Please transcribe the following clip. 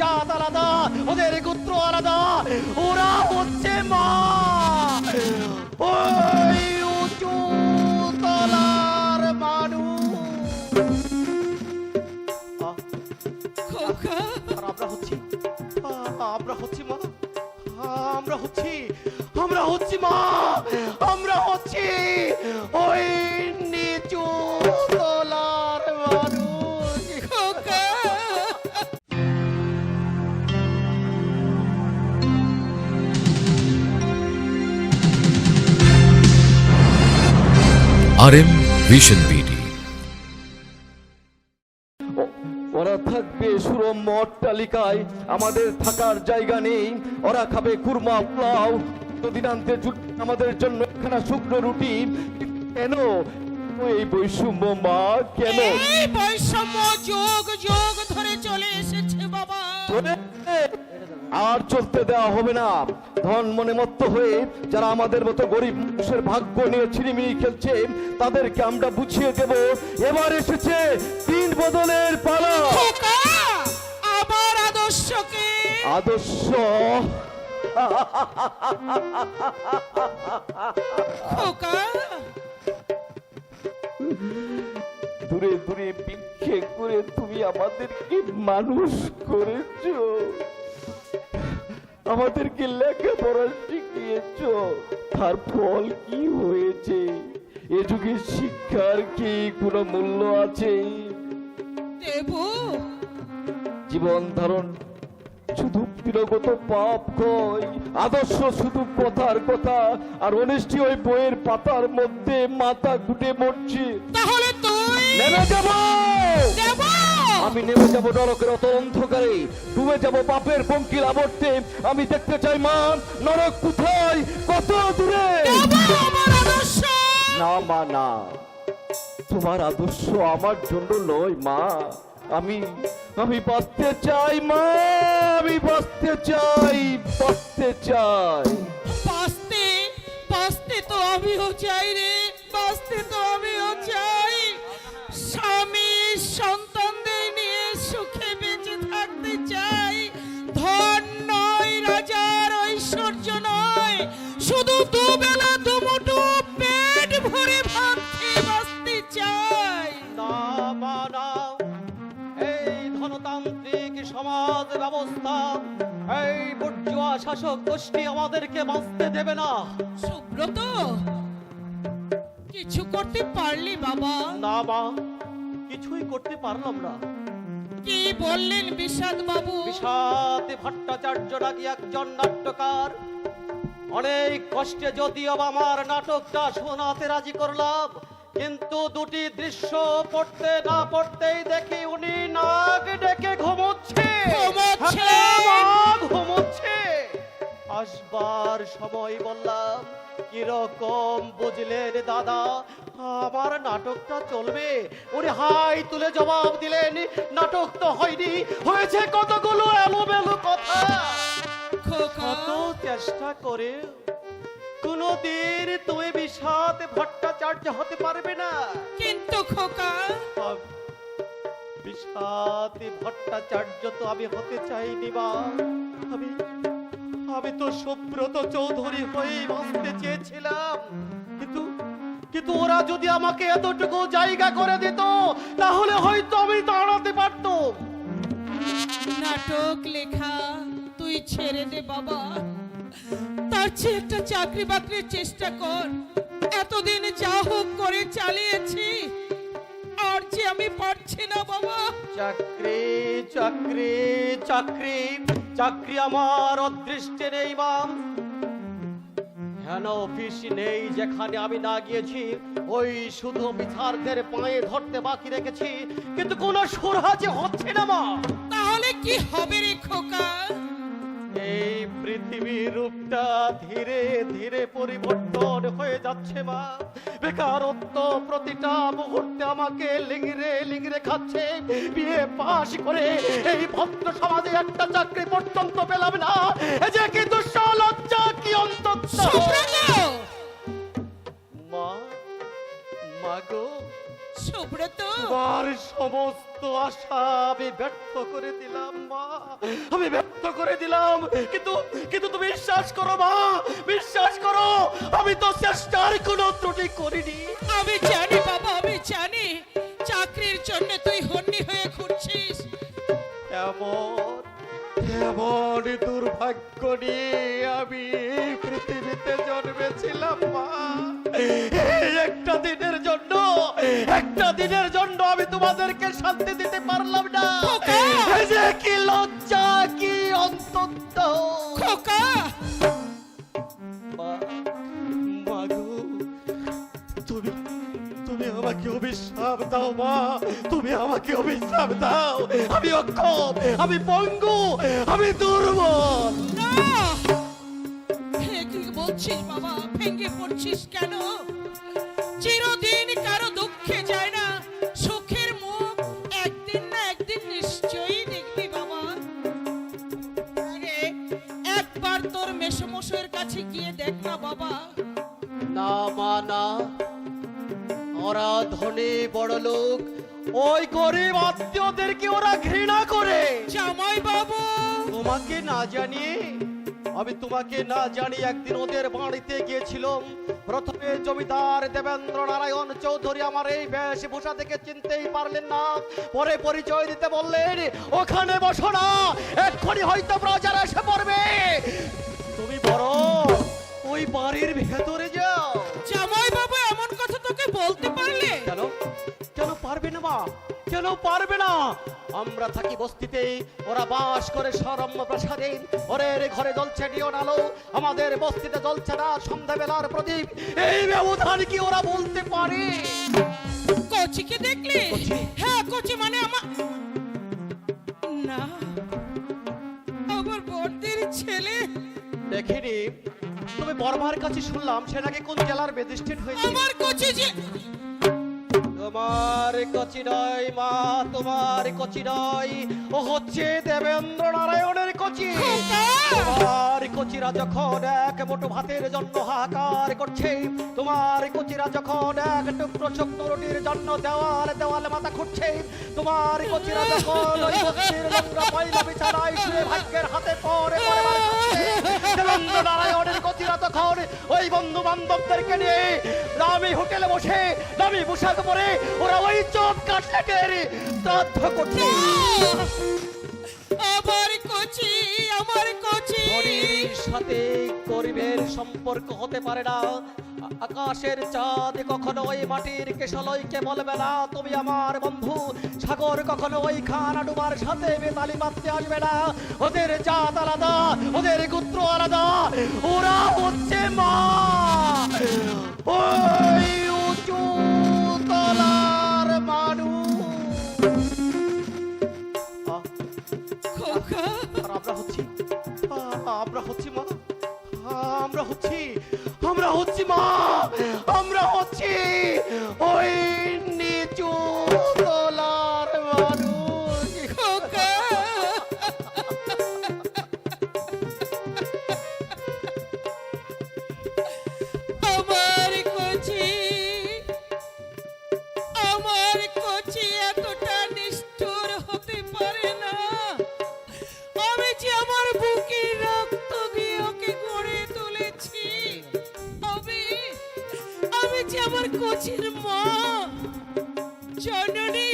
জাত আলাদা ওদের গোত্র আলাদা। ওরা হচ্ছে মা। আমরা হচ্ছি আমরা হচ্ছি মা। আমরা হচ্ছি আমরা হচ্ছি মা। আমরা হচ্ছি ওই আরএম ভিশন বিডি ওরা থাকবে সুরম অট্টালিকায় আমাদের থাকার জায়গা নেই। ওরা খাবে কুরমা পোলাও। দিনান্তে আমাদের জন্য একখানা শুকনো রুটি। কেন? এই বৈষম্য মা কেন? এই বৈষম্য যোগ যোগ ধরে চলে এসেছে বাবা। আর চলতে দেওয়া হবে না। ধন মনে মত্ত হয়ে যারা আমাদের মতো গরিব মানুষের ভাগ্য নিয়ে ছিনিমিনি খেলছে তাদেরকে আমরা বুঝিয়ে দেব। এবার এসেছে তিন বদলের পালা। আবার আদর্শকে। আদর্শ। দূরে দূরে ভিক্ষে করে তুমি আমাদেরকে মানুষ করেছ। আমাদেরকে লেখাপড়া শিখিয়েছ। তার ফল কি হয়েছে? এ যুগে শিক্ষার কি কোনো মূল্য আছে? জীবন ধারণ শুধু বিরগত পাপ কয় আদর্শ শুধু কথার কথা আর অনিষ্টি ওই বইয়ের পাতার মধ্যে মাথা ঘুটে মরছে। তাহলে তুই নেমে যাব! আমি নেমে যাব নরকের অত অন্ধকারে, ডুবে যাব পাপের পঙ্কিল আবর্তে। আমি দেখতে চাই মা নরক কোথায়? কত দূরে? না, মা, না। তোমার আদর্শ আমার জন্য নয়, মা। আমি আমি বাঁচতে চাই, মা, আমি বাঁচতে চাই বাঁচতে চাই। বাঁচতে বাঁচতে তো আমিও চাই রে, বাঁচতে তো আমিও ঐশ্বর্য নয়। শুধু দুবেলা দুমুঠো পেট ভরে ভাত খেয়ে বাঁচতে চাই। এই ধনতান্ত্রিক সমাজ ব্যবস্থা এই বুর্জুয়া শাসক গোষ্ঠী আমাদেরকে বাঁচতে দেবে না। সুব্রত কিছু করতে পারলি বাবা। না মা কিছুই করতে পারলাম না। কি বললেন বিষাদ বাবু বিষাদ ভট্টাচার্য নাকি একজন নাট্যকার? অনেক কষ্টে যদিও আমার নাটকটা শোনাতে রাজি করলাম কিন্তু দুটি দৃশ্য পড়তে না পড়তেই দেখি উনি নাক ডেকে ঘুমোচ্ছে। ঘুমোচ্ছে? হ্যাঁ, ঘুমোচ্ছে। আসবার সময় বললাম কীরকম বুঝলেন দাদা? আমার নাটকটা চলবে। উনি হাই তুলে জবাব দিলেন নাটক তো হয়নি হয়েছে কতগুলো এলোমেলো কথা। কত চেষ্টা করে কোনদিন তুমি বিষাদ ভট্টাচার্য হতে পারবে না। কিন্তু খোকা। বিষাদ ভট্টাচার্য তো আমি হতে চাইনি বা। আমি আমি তো সুব্রত চৌধুরী হয়েই বাঁচতে চেয়েছিলাম। কিন্তু কিন্তু ওরা যদি আমাকে এতটুকু জায়গা করে দিত, তাহলে হয়তো আমি দাঁড়াতে পারতো। নাটক লেখা তুই ছেড়ে দে বাবা। তার চেয়ে একটা চাকরি বাকরির চেষ্টা কর। এতদিন যা হোক করে চালিয়েছি। যে আমি পারছি না বাবা। চাকরি চাকরি চাকরি চাকরি আমার অদৃষ্টে নেই মাম হেন অফিস নেই যেখানে আমি না গিয়েছি ওই শুধু বিচারদের পায়ে ধরতে বাকি রেখেছি কিন্তু কোনো সুরাজি হচ্ছে না মা। তাহলে কি হবে রে খোকা? এই পৃথিবীর রূপটা ধীরে ধীরে পরিবর্তন হয়ে যাচ্ছে মা। বেকারত্ব প্রতিটা মুহূর্তে আমাকে লিংরে লিংরে খাচ্ছে। বিয়ে পাশ করে এই ভদ্র সমাজে একটা চাকরি পর্যন্ত পেলাম না। এই যে কি দুঃসলজ্জা, কি অন্তত সমস্ত আশা আমি ব্যর্থ করে দিলাম মা। আমি ব্যর্থ করে দিলাম। কিন্তু কিন্তু তুমি বিশ্বাস করো মা। বিশ্বাস করো আমি তো চেষ্টার কোনো ত্রুটি করিনি। আমি জানি বাবা আমি জানি। চাকরির জন্য তুই হন্যি হয়ে ঘুরছিস। এমন এমন দুর্ভাগ্য নিয়ে আমি পৃথিবীতে জন্মেছিলাম মা। এই একটা দিনের জন্য তোমাদেরকে শান্তি দিতে পারলাম না। যে কি লজ্জা কি অন্তত। খোকা! তুমি তুমি আমাকে অভিশাপ দাও মা। তুমি আমাকে অভিশাপ দাও। আমি অক্ষম আমি পঙ্গু আমি দুর্বল। বলছিস বাবা ভেঙে পড়ছিস কেন? চিরদিন বাবা। না মা না। ওরা ধনী বড় লোক। ওই গরিব আত্মীয়দেরকে ওরা ঘৃণা করে? জামাই বাবু। তোমাকে না জানিয়ে আমি তোমাকে না জানি একদিন ওদের বাড়িতে গিয়েছিলাম। প্রথমে জমিদার দেবেন্দ্র নারায়ণ চৌধুরী আমার এই বেশভূষা থেকে চিনতেই পারলেন না। পরে পরিচয় দিতে বললেন ওখানে বসো না এক্ষুনি হয়তো প্রচার এসে পড়বে। বাড়ির ভেতরে যাও জামাই বাবু এমন কথা তোকে বলতে পারলে? কেন? কেন পারবে না মা? কেন পারবে না? আমরা থাকি বস্তিতে ওরা বাস করে সরম্য প্রাসাদে। ওরের ঘরে জ্বলছে নিয়ন আলো আমাদের বস্তিতে জ্বলছে না সন্ধ্যাবেলার প্রদীপ। এই ব্যবধান কি ওরা বলতে পারে? কচিকে দেখলে? হ্যাঁ কচি মানে আমার দেখিনি তুমি বর্মার কাছে শুনলাম সে নাকি কোন জেলার ম্যাজিস্ট্রেট হয়েছে। আমার কাছে যে তোমার কচি নয় মা তোমার কচি নয়। ও হচ্ছে দেবেন্দ্র নারায়ণের কচি। খোকা! তোমার কচিরা যখন এক মুঠো ভাতের জন্য হাহাকার করছে। তোমার কচিরা যখন এক টুকরো শুকনো রুটির জন্য দেওয়াল দেওয়ালে মাথা খুঁটছে তোমার কচিরা যখন ওই বস্তির নোংরা পয়লা বিছানায় শুয়ে ভাগ্যের হাতে পরে নারায়ণের কচিরা তখন ওই বন্ধু বান্ধবদেরকে নিয়ে দামি হোটেলে বসে দামি পোশাক পরে ওরা ওই চোখ কাটলেটের শ্রাদ্ধ করছে। সাথে গরিবের সম্পর্ক হতে পারে না। আকাশের চাঁদ কখনো ওই মাটির কেশলয়কে বলবে না, তুমি আমার বন্ধু। সাগর কখনো ওই খান ডুবার সাথে বেতালি বাঁধতে আসবে না। ওদের জাত আলাদা, ওদের গোত্র আলাদা। ওরা হচ্ছে মা। ওই উঁচু তলার আর আমরা হচ্ছি আমরা হচ্ছি হচ্ছি আমরা হচ্ছি মা আমরা হচ্ছি ওই আমার কচির মা? জননী